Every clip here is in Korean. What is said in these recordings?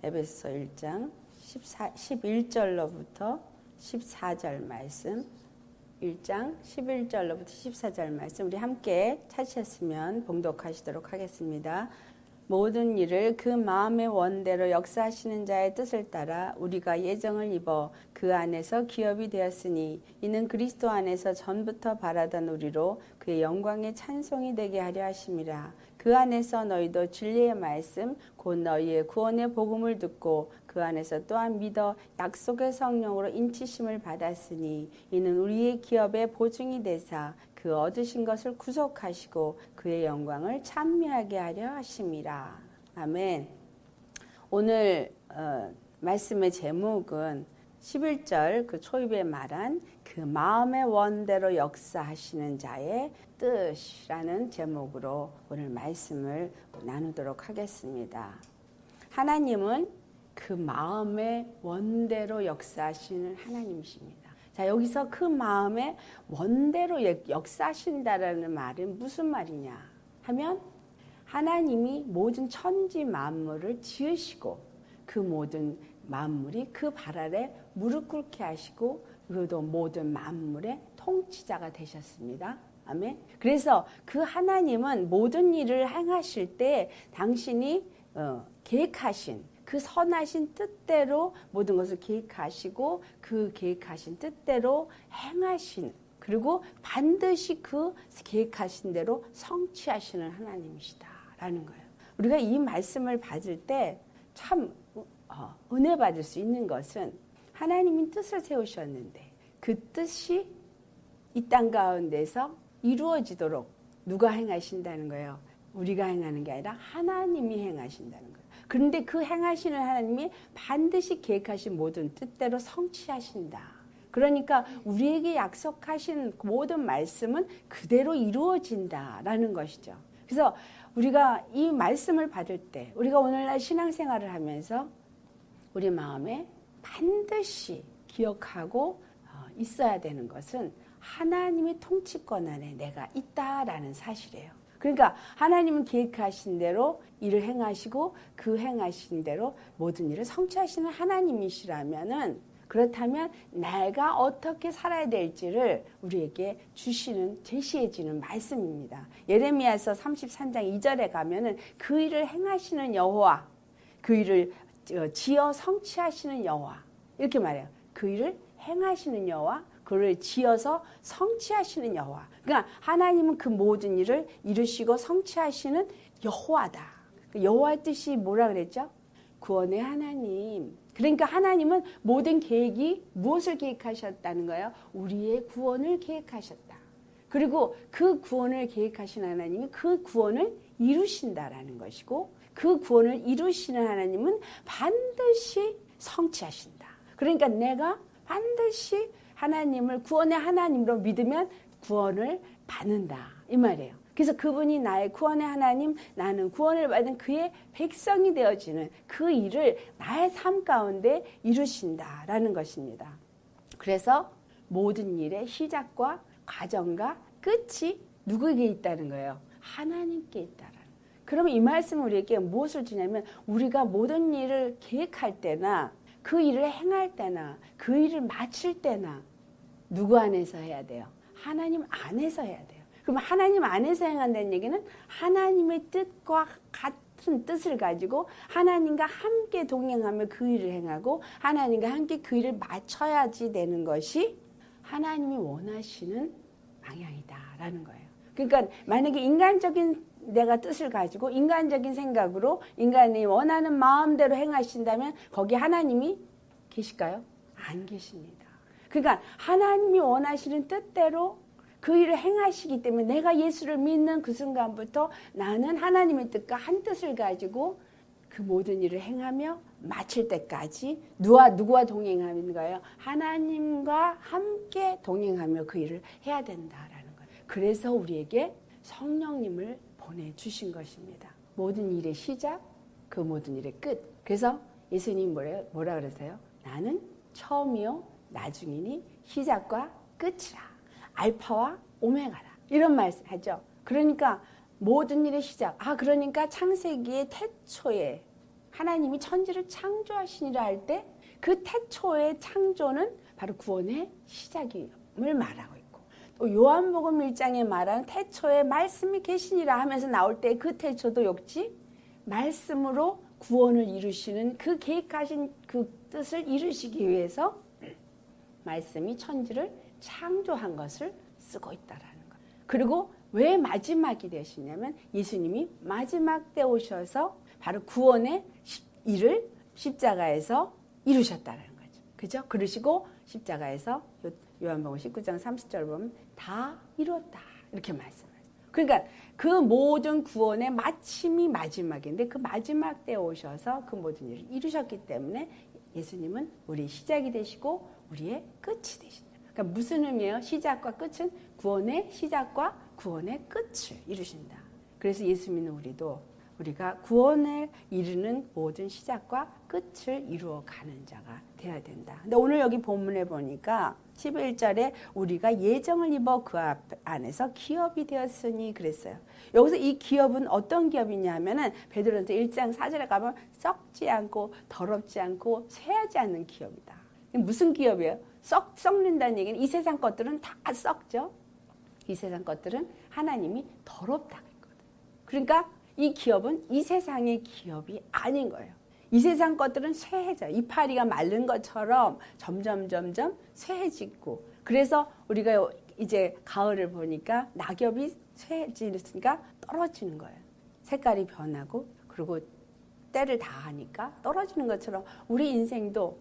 에베소 1장 14, 11절로부터 14절 말씀 1장 11절로부터 14절 말씀 우리 함께 찾으셨으면 봉독하시도록 하겠습니다. 모든 일을 그 마음의 원대로 역사하시는 자의 뜻을 따라 우리가 예정을 입어 그 안에서 기업이 되었으니 이는 그리스도 안에서 전부터 바라던 우리로 그의 영광의 찬송이 되게 하려 하심이라 그 안에서 너희도 진리의 말씀 곧 너희의 구원의 복음을 듣고 그 안에서 또한 믿어 약속의 성령으로 인치심을 받았으니 이는 우리의 기업의 보증이 되사 그 얻으신 것을 구속하시고 그의 영광을 찬미하게 하려 하심이라. 아멘. 오늘 어, 말씀의 제목은 11절 그 초입에 말한 그 마음의 원대로 역사하시는 자의 뜻이라는 제목으로 오늘 말씀을 나누도록 하겠습니다. 하나님은 그 마음의 원대로 역사하시는 하나님이십니다. 자, 여기서 그 마음의 원대로 역사하신다라는 말은 무슨 말이냐 하면 하나님이 모든 천지 만물을 지으시고 그 모든 만물이 그 발 아래 무릎 꿇게 하시고 그도 모든 만물의 통치자가 되셨습니다. 아멘. 그래서 그 하나님은 모든 일을 행하실 때 당신이 어, 계획하신 그 선하신 뜻대로 모든 것을 계획하시고 그 계획하신 뜻대로 행하신 그리고 반드시 그 계획하신 대로 성취하시는 하나님이시다라는 거예요. 우리가 이 말씀을 받을 때참 어, 은혜 받을 수 있는 것은 하나님이 뜻을 세우셨는데 그 뜻이 이 땅 가운데서 이루어지도록 누가 행하신다는 거예요. 우리가 행하는 게 아니라 하나님이 행하신다는 거예요. 그런데 그 행하시는 하나님이 반드시 계획하신 모든 뜻대로 성취하신다. 그러니까 우리에게 약속하신 모든 말씀은 그대로 이루어진다라는 것이죠. 그래서 우리가 이 말씀을 받을 때 우리가 오늘날 신앙생활을 하면서 우리 마음에 반드시 기억하고 어, 있어야 되는 것은 하나님의 통치권 안에 내가 있다라는 사실이에요. 그러니까 하나님은 계획하신 대로 일을 행하시고 그 행하신 대로 모든 일을 성취하시는 하나님이시라면은 그렇다면 내가 어떻게 살아야 될지를 우리에게 주시는 제시해 주는 말씀입니다. 예레미야서 33장 2절에 가면은 그 일을 행하시는 여호와 그 일을 지어 성취하시는 여호와 이렇게 말해요. 그 일을 행하시는 여호와 그를 지어서 성취하시는 여호와. 그러니까 하나님은 그 모든 일을 이루시고 성취하시는 여호와다. 그 여호와의 뜻이 뭐라 그랬죠? 구원의 하나님. 그러니까 하나님은 모든 계획이 무엇을 계획하셨다는 거예요? 우리의 구원을 계획하셨다. 그리고 그 구원을 계획하신 하나님이 그 구원을 이루신다라는 것이고 그 구원을 이루시는 하나님은 반드시 성취하신다. 그러니까 내가 반드시 하나님을 구원의 하나님으로 믿으면 구원을 받는다. 이 말이에요. 그래서 그분이 나의 구원의 하나님, 나는 구원을 받은 그의 백성이 되어지는 그 일을 나의 삶 가운데 이루신다라는 것입니다. 그래서 모든 일의 시작과 과정과 끝이 누구에게 있다는 거예요? 하나님께 있다라는. 그러면 이 말씀은 우리에게 무엇을 주냐면 우리가 모든 일을 계획할 때나 그 일을 행할 때나 그 일을 마칠 때나 누구 안에서 해야 돼요? 하나님 안에서 해야 돼요. 그럼 하나님 안에서 행한다는 얘기는 하나님의 뜻과 같은 뜻을 가지고 하나님과 함께 동행하며 그 일을 행하고 하나님과 함께 그 일을 맞춰야지 되는 것이 하나님이 원하시는 방향이다라는 거예요. 그러니까 만약에 인간적인 내가 뜻을 가지고 인간적인 생각으로 인간이 원하는 마음대로 행하신다면 거기 하나님이 계실까요? 안 계십니다. 그러니까 하나님이 원하시는 뜻대로 그 일을 행하시기 때문에 내가 예수를 믿는 그 순간부터 나는 하나님의 뜻과 한 뜻을 가지고 그 모든 일을 행하며 마칠 때까지 누가 누구와 동행하는 거예요? 하나님과 함께 동행하며 그 일을 해야 된다라는 거예요. 그래서 우리에게 성령님을 보내 주신 것입니다. 모든 일의 시작, 그 모든 일의 끝. 그래서 예수님 뭐라, 뭐라 그러세요? 나는 처음이요, 나중이니 시작과 끝이라. 알파와 오메가라. 이런 말씀 하죠. 그러니까 모든 일의 시작. 아, 그러니까 창세기의 태초에 하나님이 천지를 창조하시니라 할 때 그 태초의 창조는 바로 구원의 시작임을 말하고 요한복음 1장에 말한 태초에 말씀이 계시니라 하면서 나올 때 그 태초도 역시 말씀으로 구원을 이루시는 그 계획하신 그 뜻을 이루시기 위해서 말씀이 천지를 창조한 것을 쓰고 있다라는 것. 그리고 왜 마지막이 되시냐면 예수님이 마지막 때 오셔서 바로 구원의 십- 일을 십자가에서 이루셨다는 거죠. 그죠? 그러시고 십자가에서 요- 요한복음 19장 30절 보면 다 이루었다. 이렇게 말씀하세요. 그러니까 그 모든 구원의 마침이 마지막인데 그 마지막 때 오셔서 그 모든 일을 이루셨기 때문에 예수님은 우리의 시작이 되시고 우리의 끝이 되신다. 그러니까 무슨 의미예요? 시작과 끝은 구원의 시작과 구원의 끝을 이루신다. 그래서 예수 믿는 우리도 우리가 구원을 이루는 모든 시작과 끝을 이루어 가는 자가 되어야 된다. 근데 오늘 여기 본문에 보니까 11절에 우리가 예정을 입어 그 앞, 안에서 기업이 되었으니 그랬어요. 여기서 이 기업은 어떤 기업이냐 하면은 베드로전서 1장 4절에 가면 썩지 않고 더럽지 않고 쇠하지 않는 기업이다. 무슨 기업이에요? 썩 썩는다는 얘기는 이 세상 것들은 다 썩죠. 이 세상 것들은 하나님이 했거든. 그러니까 이 기업은 이 세상의 기업이 아닌 거예요. 이 세상 것들은 쇠해져. 이파리가 마른 것처럼 점점 점점 쇠해지고. 그래서 우리가 이제 가을을 보니까 낙엽이 쇠해지니까 떨어지는 거예요. 색깔이 변하고 그리고 때를 다 하니까 떨어지는 것처럼 우리 인생도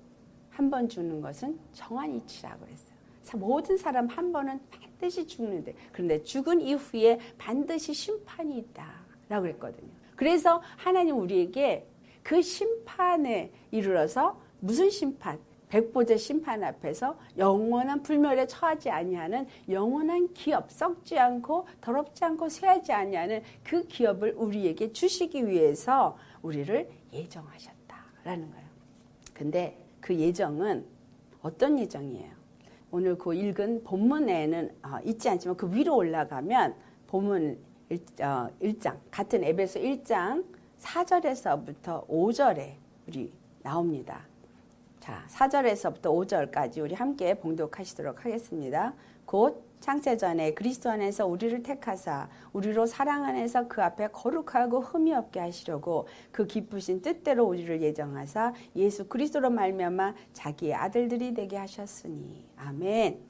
한번 죽는 것은 정한 이치라고 그랬어요. 사- 모든 사람 한 번은 반드시 죽는데 그런데 죽은 이후에 반드시 심판이 있다 라고 그랬거든요. 그래서 하나님 우리에게 그 심판에 이르러서 무슨 심판? 백보자 심판 앞에서 영원한 불멸에 처하지 아니하는 영원한 기업 썩지 않고 더럽지 않고 쇠하지 아니하는 그 기업을 우리에게 주시기 위해서 우리를 예정하셨다라는 거예요. 근데 그 예정은 어떤 예정이에요? 오늘 그 읽은 본문에는 어, 있지 않지만 그 위로 올라가면 본문 1, 어, 1장 같은 에베소 1장 4절에서부터 5절에 우리 나옵니다. 자, 4절에서부터 5절까지 우리 함께 봉독하시도록 하겠습니다. 곧 창세전에 그리스도 안에서 우리를 택하사 우리로 사랑 안에서 그 앞에 거룩하고 흠이 없게 하시려고 그 기쁘신 뜻대로 우리를 예정하사 예수 그리스도로 말미암아 자기의 아들들이 되게 하셨으니 아멘.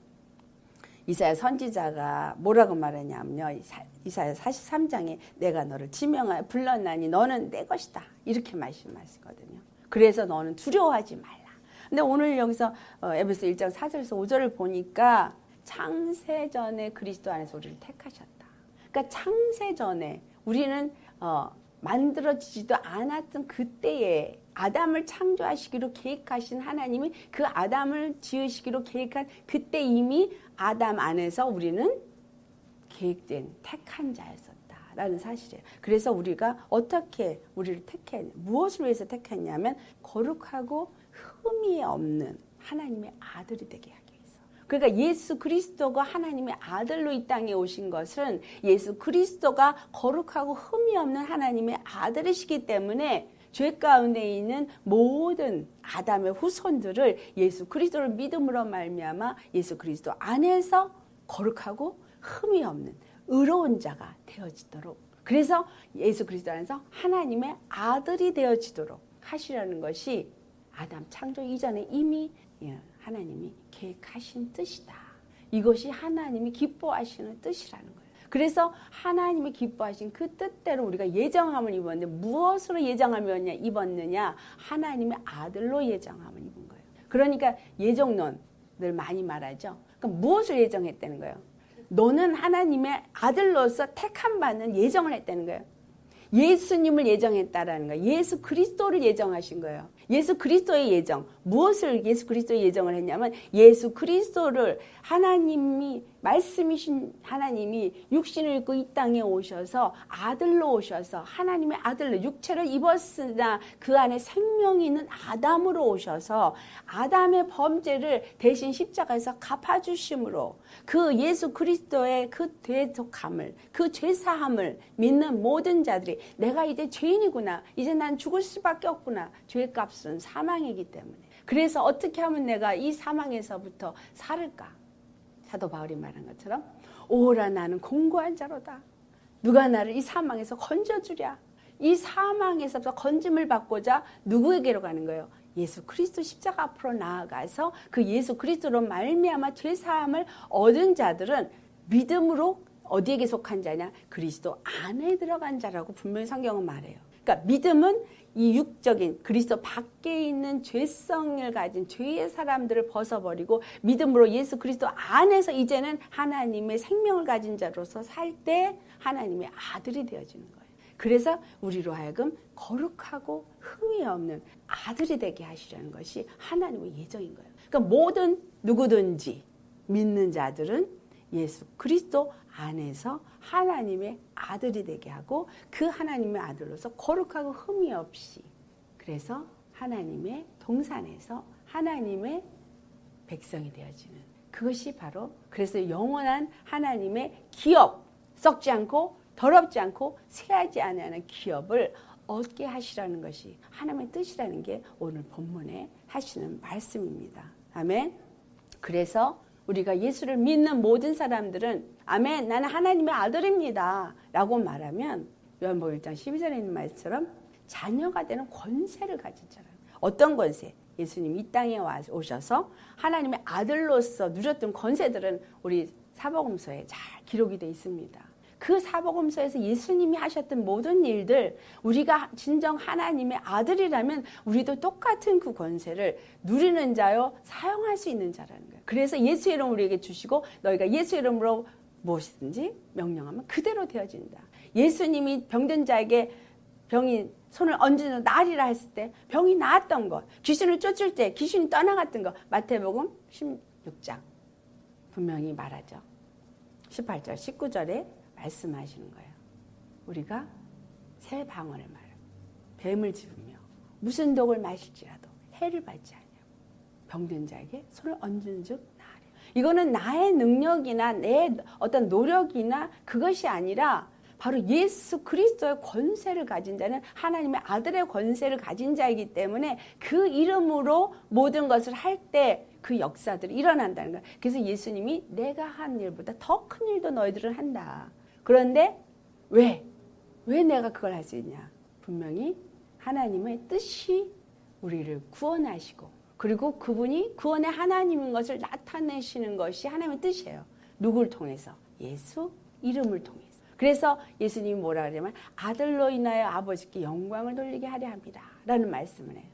이사야 선지자가 뭐라고 말하냐면요. 이사- 이사야 43장에 내가 너를 지명하여 불렀나니 너는 내 것이다. 이렇게 말씀하시거든요. 그래서 너는 두려워하지 말라. 근데 오늘 여기서 어, 에베소 1장 4절에서 5절을 보니까 창세전에 그리스도 안에서 우리를 택하셨다. 그러니까 창세전에 우리는 어, 만들어지지도 않았던 그때에 아담을 창조하시기로 계획하신 하나님이 그 아담을 지으시기로 계획한 그때 이미 아담 안에서 우리는 계획된 택한 자였었다라는 사실이에요. 그래서 우리가 어떻게 우리를 택했 무엇을 위해서 택했냐면 거룩하고 흠이 없는 하나님의 아들이 되게 하기 위해서. 그러니까 예수 그리스도가 하나님의 아들로 이 땅에 오신 것은 예수 그리스도가 거룩하고 흠이 없는 하나님의 아들이시기 때문에 죄 가운데 있는 모든 아담의 후손들을 예수 그리스도를 믿음으로 말미암아 예수 그리스도 안에서 거룩하고 흠이 없는 의로운 자가 되어지도록 그래서 예수 그리스도 안에서 하나님의 아들이 되어지도록 하시라는 것이 아담 창조 이전에 이미 예, 하나님이 계획하신 뜻이다. 이것이 하나님이 기뻐하시는 뜻이라는. 그래서 하나님이 기뻐하신 그 뜻대로 우리가 예정함을 입었는데 무엇으로 예정함을 입었느냐? 하나님의 아들로 예정함을 입은 거예요. 그러니까 예정론을 많이 말하죠. 그럼 무엇을 예정했다는 거예요? 너는 하나님의 아들로서 택함 받는 예정을 했다는 거예요. 예수님을 예정했다라는 거예요. 예수 그리스도를 예정하신 거예요. 예수 그리스도의 예정. 무엇을 예수 그리스도의 예정을 했냐면 예수 그리스도를 하나님이 말씀이신 하나님이 육신을 입고 이 땅에 오셔서 아들로 오셔서 하나님의 아들로 육체를 입었으나 그 안에 생명이 있는 아담으로 오셔서 아담의 범죄를 대신 십자가에서 갚아주심으로 그 예수 그리스도의 그 대속함을 그 죄사함을 믿는 모든 자들이 내가 이제 죄인이구나 이제 난 죽을 수밖에 없구나 죄의 값은 사망이기 때문에 그래서 어떻게 하면 내가 이 사망에서부터 살을까 사도 바울이 말한 것처럼 오라 나는 공고한 자로다. 누가 나를 이 사망에서 건져주랴. 이 사망에서부터 건짐을 받고자 누구에게로 가는 거예요? 예수 그리스도 십자가 앞으로 나아가서 그 예수 그리스도로 말미암아 죄 사함을 얻은 자들은 믿음으로 어디에게 속한 자냐? 그리스도 안에 들어간 자라고 분명히 성경은 말해요. 그러니까 믿음은 이 육적인 그리스도 밖에 있는 죄성을 가진 죄의 사람들을 벗어버리고 믿음으로 예수 그리스도 안에서 이제는 하나님의 생명을 가진 자로서 살 때 하나님의 아들이 되어지는 거예요. 그래서 우리로 하여금 거룩하고 흠이 없는 아들이 되게 하시려는 것이 하나님의 예정인 거예요. 그러니까 모든 누구든지 믿는 자들은 예수 그리스도 안에서 하나님의 아들이 되게 하고 그 하나님의 아들로서 거룩하고 흠이 없이 그래서 하나님의 동산에서 하나님의 백성이 되어지는 그것이 바로 그래서 영원한 하나님의 기업 썩지 않고 더럽지 않고 쇠하지 않는 기업을 얻게 하시라는 것이 하나님의 뜻이라는 게 오늘 본문에 하시는 말씀입니다. 아멘. 그래서 우리가 예수를 믿는 모든 사람들은 아멘 나는 하나님의 아들입니다 라고 말하면 요한복음 1장 12절에 있는 말처럼 자녀가 되는 권세를 자라 어떤 권세? 예수님 이 땅에 오셔서 하나님의 아들로서 누렸던 권세들은 우리 사복음서에 잘 기록이 되어 있습니다. 그 사복음서에서 예수님이 하셨던 모든 일들 우리가 진정 하나님의 아들이라면 우리도 똑같은 그 권세를 누리는 자요 사용할 수 있는 자라는 거예요. 그래서 예수 이름 우리에게 주시고 너희가 예수 이름으로 무엇이든지 명령하면 그대로 되어진다. 예수님이 병든 자에게 병이 손을 얹는 날이라 했을 때 병이 나았던 것, 귀신을 쫓을 때 귀신이 떠나갔던 것 마태복음 16장 분명히 말하죠. 18절, 19절에 말씀하시는 거예요. 우리가 새 방언을 말, 뱀을 집으며 무슨 독을 마실지라도 해를 받지 않냐고 병든 자에게 손을 얹은 즉 나으리. 이거는 나의 능력이나 내 어떤 노력이나 그것이 아니라 바로 예수 그리스도의 권세를 가진 자는 하나님의 아들의 권세를 가진 자이기 때문에 그 이름으로 모든 것을 할 때 그 역사들이 일어난다는 거예요. 그래서 예수님이 내가 한 일보다 더 큰 일도 너희들은 한다. 그런데 왜? 왜 내가 그걸 할 수 있냐? 분명히 하나님의 뜻이 우리를 구원하시고 그리고 그분이 구원의 하나님인 것을 나타내시는 것이 하나님의 뜻이에요. 누굴 통해서? 예수 이름을 통해서. 그래서 예수님이 뭐라 그러냐면 아들로 인하여 아버지께 영광을 돌리게 하려 합니다. 라는 말씀을 해요.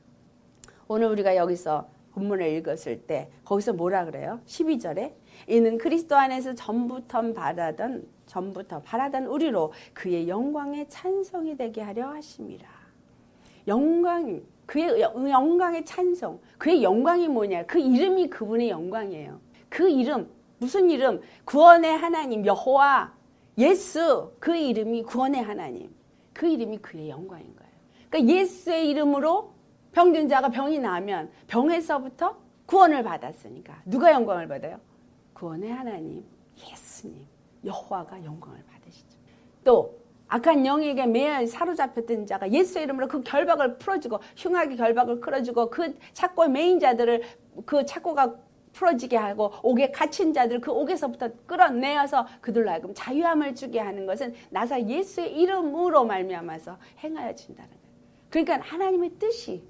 오늘 우리가 여기서 본문을 읽었을 때 거기서 뭐라 그래요? 12절에 이는 그리스도 안에서 전부터 바라던 전부터 바라던 우리로 그의 영광의 찬송이 되게 하려 하심이라. 영광 그의 영광의 찬송. 그의 영광이 뭐냐? 그 이름이 그분의 영광이에요. 그 이름 무슨 이름? 구원의 하나님 여호와 예수 그 이름이 구원의 하나님. 그 이름이 그의 영광인 거예요. 그러니까 예수의 이름으로 병든 자가 병이 나면 병에서부터 구원을 받았으니까 누가 영광을 받아요? 구원의 하나님 예수님 여호와가 영광을 받으시죠. 또 악한 영에게 매여 사로잡혔던 자가 예수의 이름으로 그 결박을 풀어주고 흉하게 결박을 풀어주고 그 착고의 메인 자들을 그 착고가 풀어지게 하고 옥에 갇힌 자들 그 옥에서부터 끌어내어서 그들로 하여금 자유함을 주게 하는 것은 나사 예수의 이름으로 말미암아서 행하여진다는 거예요. 그러니까 하나님의 뜻이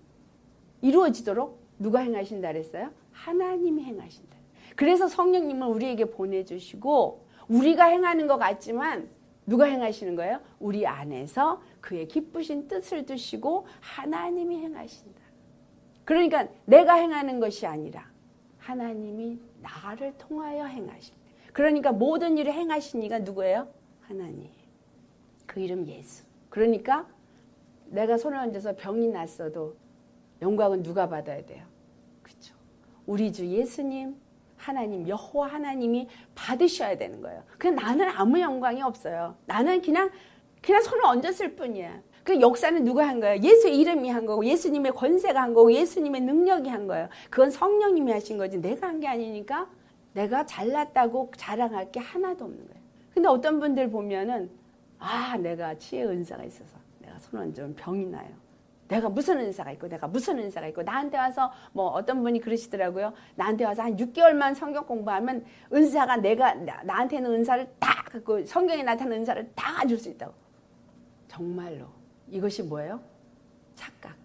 이루어지도록 누가 행하신다 그랬어요? 하나님이 행하신다. 그래서 성령님을 우리에게 보내주시고 우리가 행하는 것 같지만 누가 행하시는 거예요? 우리 안에서 그의 기쁘신 뜻을 두시고 하나님이 행하신다. 그러니까 내가 행하는 것이 아니라 하나님이 나를 통하여 행하신다. 그러니까 모든 일을 행하신 이가 누구예요? 하나님. 그 이름 예수. 그러니까 내가 손을 얹어서 병이 났어도 영광은 누가 받아야 돼요? 그렇죠. 우리 주 예수님 하나님 여호와 하나님이 받으셔야 되는 거예요. 그냥 나는 아무 영광이 없어요. 나는 그냥 그냥 손을 얹었을 뿐이야. 그 역사는 누가 한 거예요? 예수 이름이 한 거고 예수님의 권세가 한 거고 예수님의 능력이 한 거예요. 그건 성령님이 하신 거지 내가 한 게 아니니까 내가 잘났다고 자랑할 게 하나도 없는 거예요. 근데 어떤 분들 보면은 아 내가 치의 은사가 있어서 내가 손 얹으면 병이 나요. 내가 무슨 은사가 있고 내가 무슨 은사가 있고 나한테 와서 뭐 어떤 분이 그러시더라고요. 나한테 와서 한 6개월만 성경 공부하면 은사가 내가 나, 나한테는 은사를 다 갖고 성경에 나타나는 은사를 다 가질 수 있다고. 정말로 이것이 뭐예요? 착각.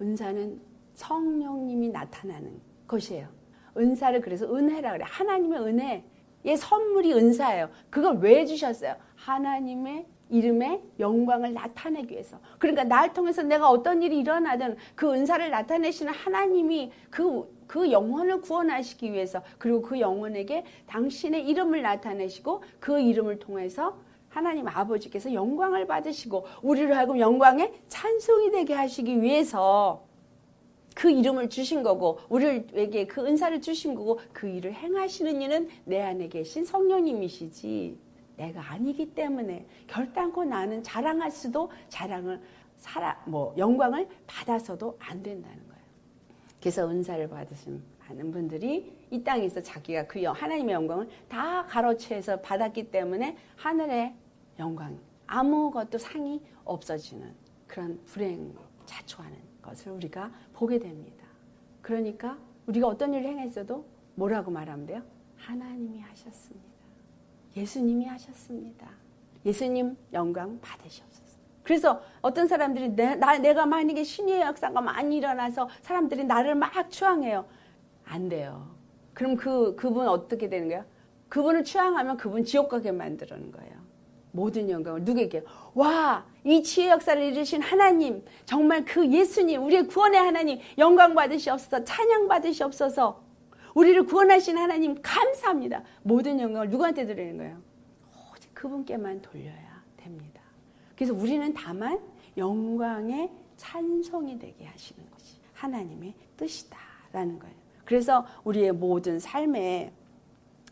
은사는 성령님이 나타나는 것이에요. 은사를 그래서 은혜라 그래. 하나님의 은혜의 선물이 은사예요. 그걸 왜 주셨어요? 하나님의 이름의 영광을 나타내기 위해서. 그러니까 날 통해서 내가 어떤 일이 일어나든 그 은사를 나타내시는 하나님이 그, 그 영혼을 구원하시기 위해서 그리고 그 영혼에게 당신의 이름을 나타내시고 그 이름을 통해서 하나님 아버지께서 영광을 받으시고 우리를 하여금 영광의 찬송이 되게 하시기 위해서 그 이름을 주신 거고 우리에게 그 은사를 주신 거고 그 일을 행하시는 이는 내 안에 계신 성령님이시지 내가 아니기 때문에 결단코 나는 자랑할 수도 자랑을 살아 뭐 영광을 받아서도 안 된다는 거예요. 그래서 은사를 받으신 많은 분들이 이 땅에서 자기가 그 영- 하나님의 영광을 다 가로채서 받았기 때문에 하늘의 영광 아무것도 상이 없어지는 그런 불행 자초하는 것을 우리가 보게 됩니다. 그러니까 우리가 어떤 일을 행했어도 뭐라고 말하면 돼요? 하나님이 하셨습니다. 예수님이 하셨습니다. 예수님 영광 받으시옵소서. 그래서 어떤 사람들이 내, 나, 내가 만약에 신의 역사가 많이 일어나서 사람들이 나를 막 추앙해요. 안 돼요. 그럼 그, 그분 어떻게 되는 거예요? 그분을 추앙하면 그분 지옥 가게 만드는 거예요. 모든 영광을 누구에게? 와, 이 지혜 역사를 이루신 하나님, 정말 그 예수님, 우리의 구원의 하나님, 영광 받으시옵소서, 찬양 받으시옵소서, 우리를 구원하신 하나님, 감사합니다. 모든 영광을 누구한테 드리는 거예요? 오직 그분께만 돌려야 됩니다. 그래서 우리는 다만 영광의 찬송이 되게 하시는 것이 하나님의 뜻이다라는 거예요. 그래서 우리의 모든 삶에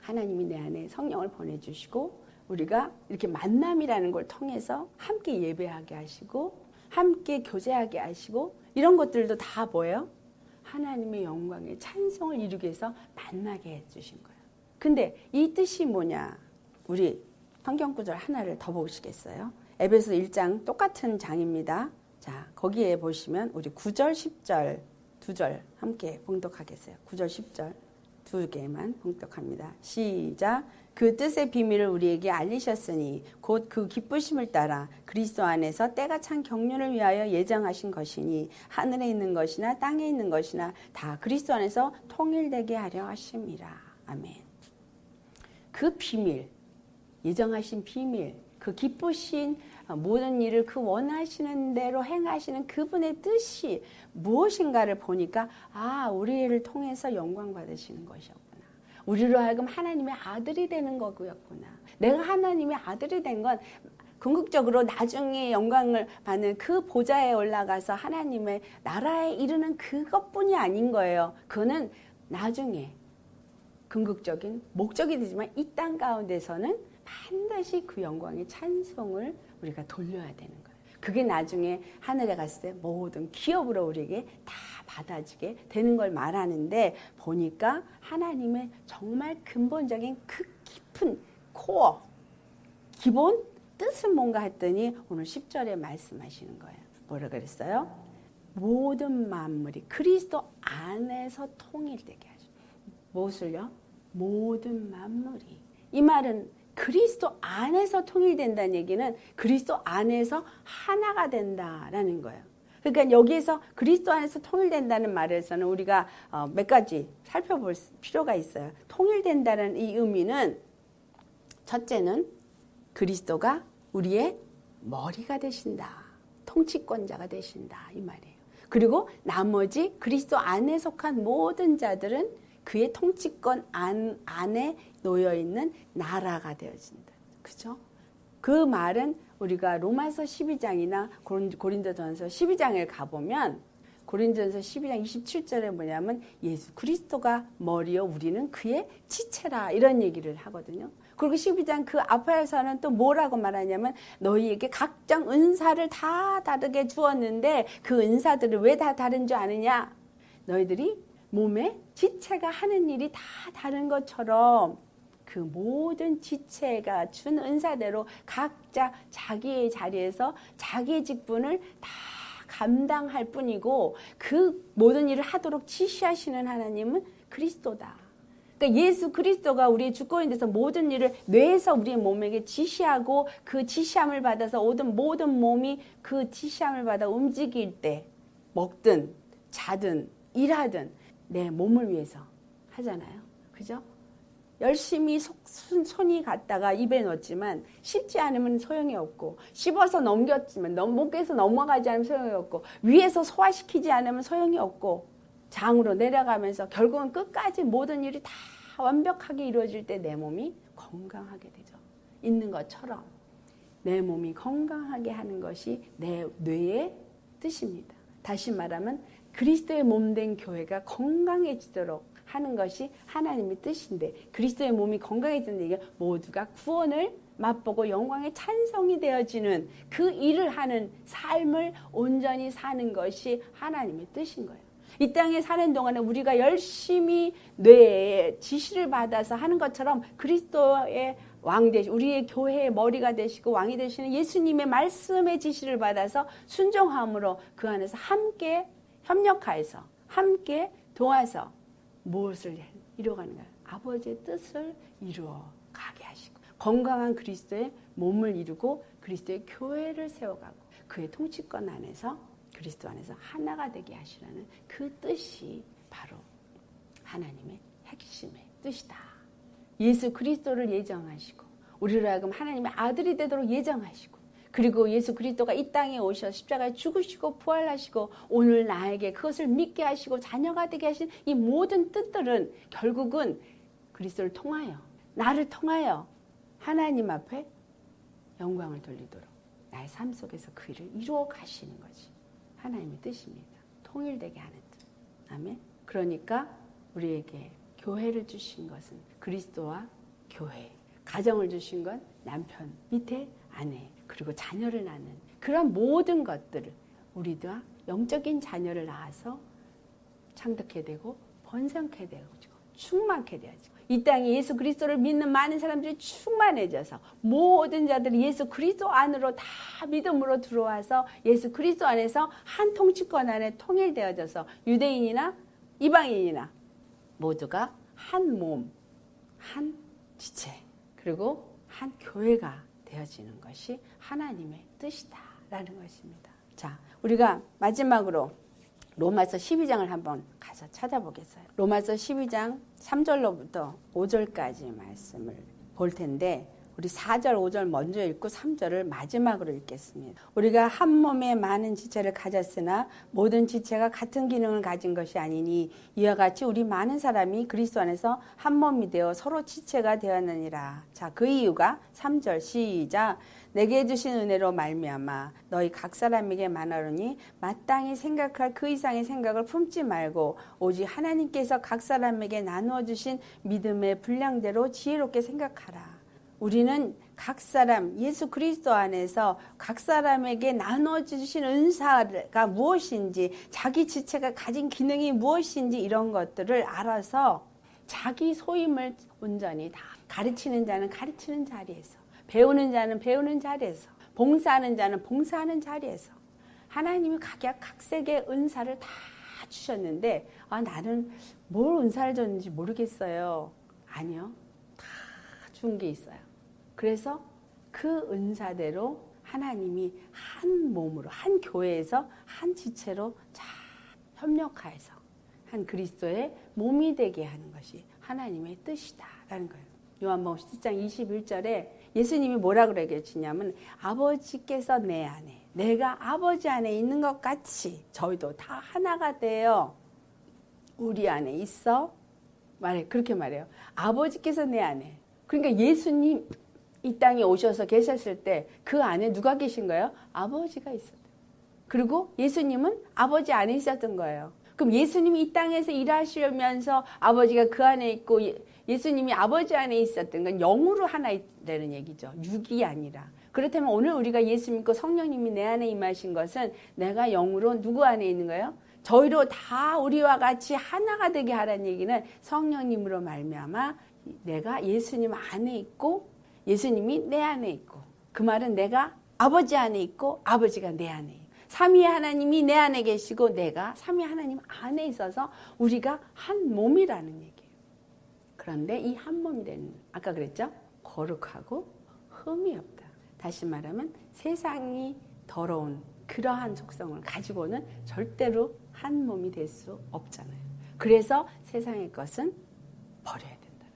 하나님이 내 안에 성령을 보내주시고 우리가 이렇게 만남이라는 걸 통해서 함께 예배하게 하시고 함께 교제하게 하시고 이런 것들도 다 뭐예요? 하나님의 영광의 찬송을 이루기 위해서 만나게 해주신 거예요. 근데 이 뜻이 뭐냐? 우리 성경 구절 하나를 더 보시겠어요? 에베소 1장 똑같은 장입니다. 자, 거기에 보시면 우리 9절, 10절 두절 함께 봉독하겠어요. 9절, 10절 두 개만 봉독합니다. 시작. 그 뜻의 비밀을 우리에게 알리셨으니 곧 그 기쁘심을 따라 그리스도 안에서 때가 찬 경륜을 위하여 예정하신 것이니 하늘에 있는 것이나 땅에 있는 것이나 다 그리스도 안에서 통일되게 하려 하심이라. 아멘. 그 비밀, 예정하신 비밀, 그 기쁘신 모든 일을 그 원하시는 대로 행하시는 그분의 뜻이 무엇인가를 보니까 아, 우리를 통해서 영광 받으시는 것이었구나. 우리로 하여금 하나님의 아들이 되는 거였구나. 내가 하나님의 아들이 된 건 궁극적으로 나중에 영광을 받는 그 보좌에 올라가서 하나님의 나라에 이르는 그것뿐이 아닌 거예요. 그거는 나중에 궁극적인 목적이 되지만 이 땅 가운데서는 반드시 그 영광의 찬송을 우리가 돌려야 되는 거예요. 그게 나중에 하늘에 갔을 때 모든 기업으로 우리에게 다 받아지게 되는 걸 말하는데 보니까 하나님의 정말 근본적인 그 깊은 코어, 기본 뜻은 뭔가 했더니 오늘 10절에 말씀하시는 거예요. 뭐라 그랬어요? 모든 만물이 그리스도 안에서 통일되게 하죠. 무엇을요? 모든 만물이. 이 말은 그리스도 안에서 통일된다는 얘기는 그리스도 안에서 하나가 된다라는 거예요. 그러니까 여기에서 그리스도 안에서 통일된다는 말에서는 우리가 어, 몇 가지 살펴볼 필요가 있어요. 통일된다는 이 의미는 첫째는 그리스도가 우리의 머리가 되신다. 통치권자가 되신다. 이 말이에요. 그리고 나머지 그리스도 안에 속한 모든 자들은 그의 통치권 안, 안에 놓여 있는 나라가 되어진다. 그죠? 그 말은 우리가 로마서 12장이나 고린도전서 12장을 가보면 고린전서 12장 27절에 뭐냐면 예수 그리스도가 머리요 우리는 그의 지체라 이런 얘기를 하거든요. 그리고 12장 그 앞에서는 또 뭐라고 말하냐면 너희에게 각종 은사를 다 다르게 주었는데 그 은사들을 왜 다 다른 줄 아느냐? 너희들이 몸에 지체가 하는 일이 다 다른 것처럼 그 모든 지체가 준 은사대로 각자 자기의 자리에서 자기의 직분을 다 감당할 뿐이고 그 모든 일을 하도록 지시하시는 하나님은 그리스도다. 그러니까 예수 그리스도가 우리의 주권이 돼서 모든 일을 뇌에서 우리의 몸에게 지시하고 그 지시함을 받아서 모든 모든 몸이 그 지시함을 받아 움직일 때 먹든 자든 일하든 내 몸을 위해서 하잖아요. 그죠? 열심히 속, 손, 손이 갔다가 입에 넣었지만 씹지 않으면 소용이 없고 씹어서 넘겼지만 넘, 목에서 넘어가지 않으면 소용이 없고 위에서 소화시키지 않으면 소용이 없고 장으로 내려가면서 결국은 끝까지 모든 일이 다 완벽하게 이루어질 때 내 몸이 건강하게 되죠. 있는 것처럼 내 몸이 건강하게 하는 것이 내 뇌의 뜻입니다. 다시 말하면 그리스도의 몸 된 교회가 건강해지도록 하는 것이 하나님의 뜻인데 그리스도의 몸이 건강해지는 얘기가 모두가 구원을 맛보고 영광의 찬성이 되어지는 그 일을 하는 삶을 온전히 사는 것이 하나님의 뜻인 거예요. 이 땅에 사는 동안에 우리가 열심히 뇌에 지시를 받아서 하는 것처럼 그리스도의 왕 되시 우리의 교회의 머리가 되시고 왕이 되시는 예수님의 말씀의 지시를 받아서 순종함으로 그 안에서 함께 협력하여서 함께 도와서 무엇을 이루어가는 거예요? 아버지의 뜻을 이루어 가게 하시고 건강한 그리스도의 몸을 이루고 그리스도의 교회를 세워가고 그의 통치권 안에서 그리스도 안에서 하나가 되게 하시라는 그 뜻이 바로 하나님의 핵심의 뜻이다. 예수 그리스도를 예정하시고 우리로 하여금 하나님의 아들이 되도록 예정하시고 그리고 예수 그리스도가 이 땅에 오셔 십자가에 죽으시고 부활하시고 오늘 나에게 그것을 믿게 하시고 자녀가 되게 하신 이 모든 뜻들은 결국은 그리스도를 통하여 나를 통하여 하나님 앞에 영광을 돌리도록 나의 삶 속에서 그 일을 이루어 가시는 것이 하나님의 뜻입니다. 통일되게 하는 뜻. 아멘. 그러니까 우리에게 교회를 주신 것은 그리스도와 교회. 가정을 주신 건 남편 밑에 아내 그리고 자녀를 낳는 그런 모든 것들을 우리도 영적인 자녀를 낳아서 창득해 되고 번성케 되고 충만케 되어지고 이 땅에 예수 그리스도를 믿는 많은 사람들이 충만해져서 모든 자들이 예수 그리스도 안으로 다 믿음으로 들어와서 예수 그리스도 안에서 한 통치권 안에 통일되어져서 유대인이나 이방인이나 모두가 한 몸, 한 지체, 그리고 한 교회가 되어지는 것이 하나님의 뜻이다라는 것입니다. 자, 우리가 마지막으로 로마서 12장을 한번 가서 찾아보겠어요. 로마서 12장 3절로부터 5절까지 말씀을 볼 텐데 우리 4절, 5절 먼저 읽고 3절을 마지막으로 읽겠습니다. 우리가 한 몸에 많은 지체를 가졌으나 모든 지체가 같은 기능을 가진 것이 아니니 이와 같이 우리 많은 사람이 그리스도 안에서 한 몸이 되어 서로 지체가 되었느니라. 자, 그 이유가 3절 시작. 내게 주신 은혜로 말미암아 너희 각 사람에게 말하노니 마땅히 생각할 그 이상의 생각을 품지 말고 오직 하나님께서 각 사람에게 나누어 주신 믿음의 분량대로 지혜롭게 생각하라. 우리는 각 사람 예수 그리스도 안에서 각 사람에게 나눠 주신 은사가 무엇인지 자기 지체가 가진 기능이 무엇인지 이런 것들을 알아서 자기 소임을 온전히 다 가르치는 자는 가르치는 자리에서 배우는 자는 배우는 자리에서 봉사하는 자는 봉사하는 자리에서 하나님이 각약 각색의 은사를 다 주셨는데 아 나는 뭘 은사를 줬는지 모르겠어요. 아니요. 다 준 게 있어요. 그래서 그 은사대로 하나님이 한 몸으로 한 교회에서 한 지체로 잘 협력하여서 한 그리스도의 몸이 되게 하는 것이 하나님의 뜻이다라는 거예요. 요한복음 10장 21절에 예수님이 뭐라 그러겠냐면 아버지께서 내 안에 내가 아버지 안에 있는 것 같이 저희도 다 하나가 되어 우리 안에 있어 말해 그렇게 말해요. 아버지께서 내 안에 그러니까 예수님 이 땅에 오셔서 계셨을 때 그 안에 누가 계신 거예요? 아버지가 있었대. 그리고 예수님은 아버지 안에 있었던 거예요. 그럼 예수님이 이 땅에서 일하시면서 아버지가 그 안에 있고 예- 예수님이 아버지 안에 있었던 건 영으로 하나 있다는 얘기죠. 육이 아니라. 그렇다면 오늘 우리가 예수 믿고 성령님이 내 안에 임하신 것은 내가 영으로 누구 안에 있는 거예요? 저희로 다 우리와 같이 하나가 되게 하라는 얘기는 성령님으로 말미암아 내가 예수님 안에 있고 예수님이 내 안에 있고 그 말은 내가 아버지 안에 있고 아버지가 내 안에 있고 삼위의 하나님이 내 안에 계시고 내가 삼위 하나님 안에 있어서 우리가 한 몸이라는 얘기예요. 그런데 이 한 몸이 되는 아까 그랬죠? 거룩하고 흠이 없다. 다시 말하면 세상이 더러운 그러한 속성을 가지고는 절대로 한 몸이 될 수 없잖아요. 그래서 세상의 것은 버려야 된다.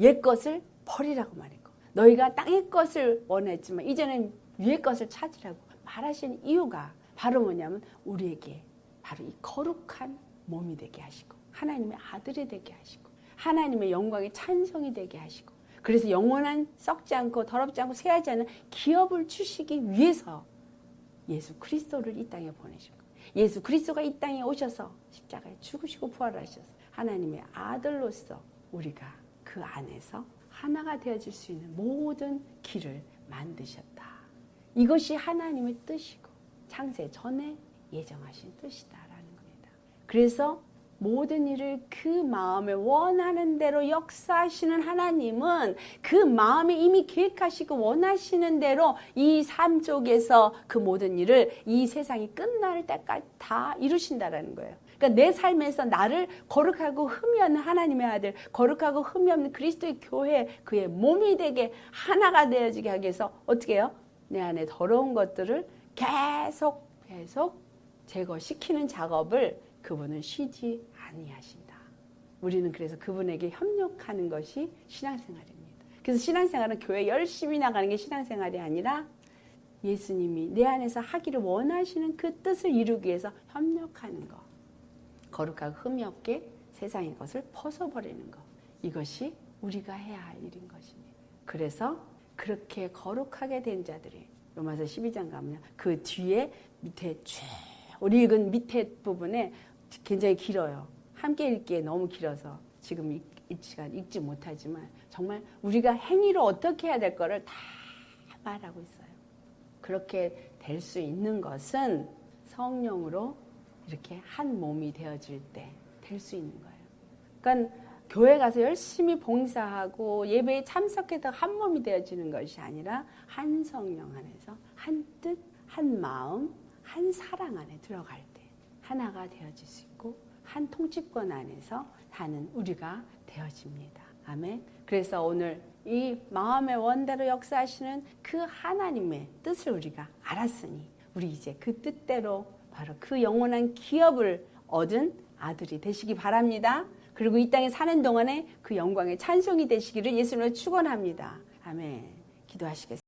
옛 것을 버리라고 말했고 너희가 땅의 것을 원했지만 이제는 위의 것을 찾으라고 말하신 이유가 바로 뭐냐면 우리에게 바로 이 거룩한 몸이 되게 하시고 하나님의 아들이 되게 하시고 하나님의 영광의 찬송이 되게 하시고 그래서 영원한 썩지 않고 더럽지 않고 쇠하지 않은 기업을 주시기 위해서 예수 그리스도를 이 땅에 보내신 거예요. 예수 그리스도가 이 땅에 오셔서 십자가에 죽으시고 부활하셔서 하나님의 아들로서 우리가 그 안에서 하나가 되어질 수 있는 모든 길을 만드셨다. 이것이 하나님의 뜻이고 창세 전에 예정하신 뜻이다라는 겁니다. 그래서 모든 일을 그 마음에 원하는 대로 역사하시는 하나님은 그 마음에 이미 계획하시고 원하시는 대로 이삶 속에서 그 모든 일을 이 세상이 끝날 때까지 다 이루신다라는 거예요. 그러니까 내 삶에서 나를 거룩하고 흠이 없는 하나님의 아들, 거룩하고 흠이 없는 그리스도의 교회, 그의 몸이 되게 하나가 되어지게 하기 위해서 어떻게 해요? 내 안에 더러운 것들을 계속 계속 제거시키는 작업을 그분은 쉬지 아니하신다. 우리는 그래서 그분에게 협력하는 것이 신앙생활입니다. 그래서 신앙생활은 교회 열심히 나가는 게 신앙생활이 아니라 예수님이 내 안에서 하기를 원하시는 그 뜻을 이루기 위해서 협력하는 것. 거룩하고 흠이 없게 세상의 것을 벗어버리는 것. 이것이 우리가 해야 할 일인 것입니다. 그래서 그렇게 거룩하게 된 자들이 로마서 12장 가면 그 뒤에 밑에 쭉 우리 읽은 밑에 부분에 굉장히 길어요. 함께 읽기에 너무 길어서 지금 이, 이 시간 읽지 못하지만 정말 우리가 행위로 어떻게 해야 될 거를 다 말하고 있어요. 그렇게 될 수 있는 것은 성령으로 이렇게 한 몸이 되어질 때 될 수 있는 거예요. 그러니까 교회 가서 열심히 봉사하고 예배에 참석해서 한 몸이 되어지는 것이 아니라 한 성령 안에서 한 뜻, 한 마음, 한 사랑 안에 들어갈 때 하나가 되어질 수 있고 한 통치권 안에서 사는 우리가 되어집니다. 아멘. 그래서 오늘 이 마음의 원대로 역사하시는 그 하나님의 뜻을 우리가 알았으니 우리 이제 그 뜻대로 바로 그 영원한 기업을 얻은 아들이 되시기 바랍니다. 그리고 이 땅에 사는 동안에 그 영광의 찬송이 되시기를 예수님으로 축원합니다. 아멘. 기도하시겠습니다.